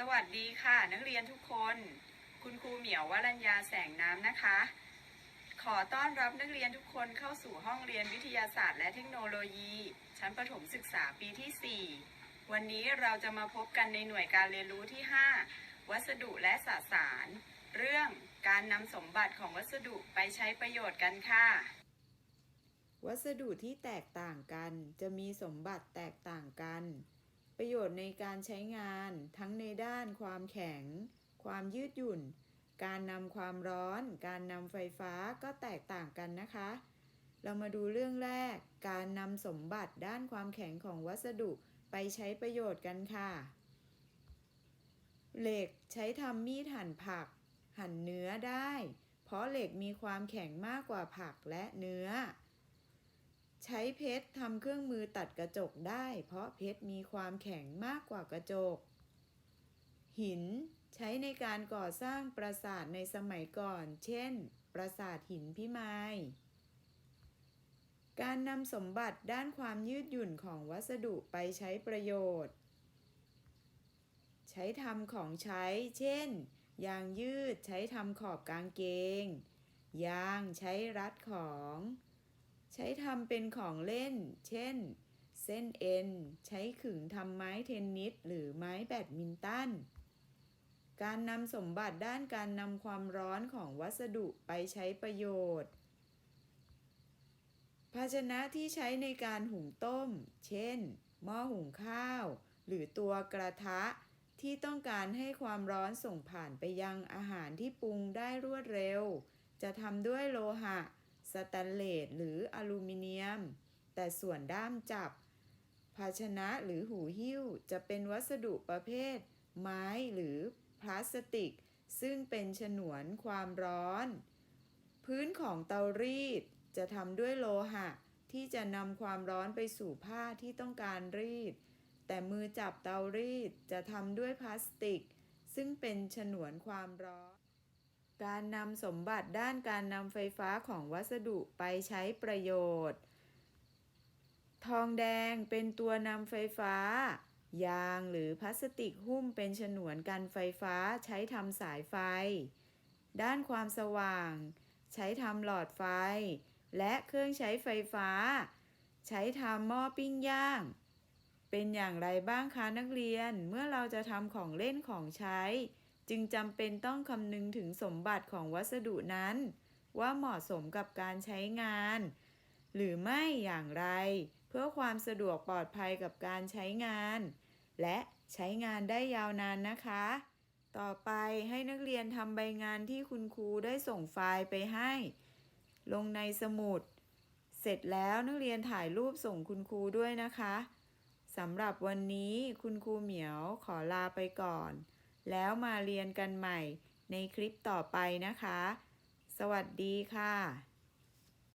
สวัสดีค่ะ นักเรียนทุกคน คุณครูเหมียววรัญญาแสงน้ำนะคะ ขอต้อนรับนักเรียนทุกคนเข้าสู่ห้องเรียนวิทยาศาสตร์ และเทคโนโลยี ชั้นประถมศึกษาปีที่ 4 วันนี้เราจะมาพบกันในหน่วยการเรียนรู้ที่ 5 วัสดุและสสาร เรื่องการนำสมบัติของวัสดุไปใช้ประโยชน์กันค่ะ วัสดุที่แตกต่างกันจะมีสมบัติแตกต่างกัน ประโยชน์ในการใช้งานทั้งในด้านความแข็ง ความยืดหยุ่น การนำความร้อน การนำไฟฟ้าก็แตกต่างกันนะคะ เรามาดูเรื่องแรก การนำสมบัติด้านความแข็งของวัสดุไปใช้ประโยชน์กันค่ะ เหล็กใช้ทำมีดหั่นผัก หั่นเนื้อได้ เพราะเหล็กมีความแข็งมากกว่าผักและเนื้อ ใช้เพชรทำเครื่องมือตัดกระจกได้ เพราะเพชรมีความแข็งมากกว่ากระจก หินใช้ในการก่อสร้างปราสาทในสมัยก่อน เช่น ปราสาทหินพิมายการนำสมบัติด้านความยืดหยุ่นของวัสดุไปใช้ประโยชน์ ใช้ทำของใช้ เช่น ยางยืดใช้ทำขอบกางเกง ยางใช้รัดของ ใช้ทำเป็นของเล่น เช่น เส้นเอ็น ใช้ขึงทำไม้เทนนิสหรือไม้แบดมินตัน การนำสมบัติด้านการนำความร้อนของวัสดุไปใช้ประโยชน์ ภาชนะที่ใช้ในการหุงต้ม เช่น หม้อหุงข้าว หรือตัวกระทะที่ต้องการให้ความร้อนส่งผ่านไปยังอาหารที่ปรุงได้รวดเร็ว จะทำด้วยโลหะ สแตนเลสหรืออลูมิเนียม แต่ส่วนด้ามจับ ภาชนะหรือหูหิ้วจะเป็นวัสดุประเภท ไม้หรือพลาสติก ซึ่งเป็นฉนวนความร้อน พื้นของเตารีดจะทำด้วยโลหะ ที่จะนำความร้อนไปสู่ผ้าที่ต้องการรีด แต่มือจับเตารีดจะทำด้วยพลาสติก ซึ่งเป็นฉนวนความร้อน การนำสมบัติด้านการนำไฟฟ้าของวัสดุไปใช้ประโยชน์ ทองแดงเป็นตัวนำไฟฟ้า ยางหรือพลาสติกหุ้มเป็นฉนวนกันไฟฟ้าใช้ทำสายไฟ ด้านความสว่าง ใช้ทำหลอดไฟ และเครื่องใช้ไฟฟ้า ใช้ทำหม้อปิ้งย่าง เป็นอย่างไรบ้างคะนักเรียนเมื่อเราจะทำของเล่นของใช้ จึงจำเป็นต้องคำนึงถึงสมบัติของวัสดุนั้น ว่าเหมาะสมกับการใช้งาน หรือไม่อย่างไร เพื่อความสะดวกปลอดภัยกับการใช้งาน และใช้งานได้ยาวนานนะคะ ต่อไปให้นักเรียนทำใบงานที่คุณครูได้ส่งไฟล์ไปให้ ลงในสมุด เสร็จแล้วนักเรียนถ่ายรูปส่งคุณครูด้วยนะคะสำหรับวันนี้คุณครูเหมียวขอลาไปก่อน แล้วมาเรียนกันใหม่ในคลิปต่อไปนะคะ สวัสดีค่ะ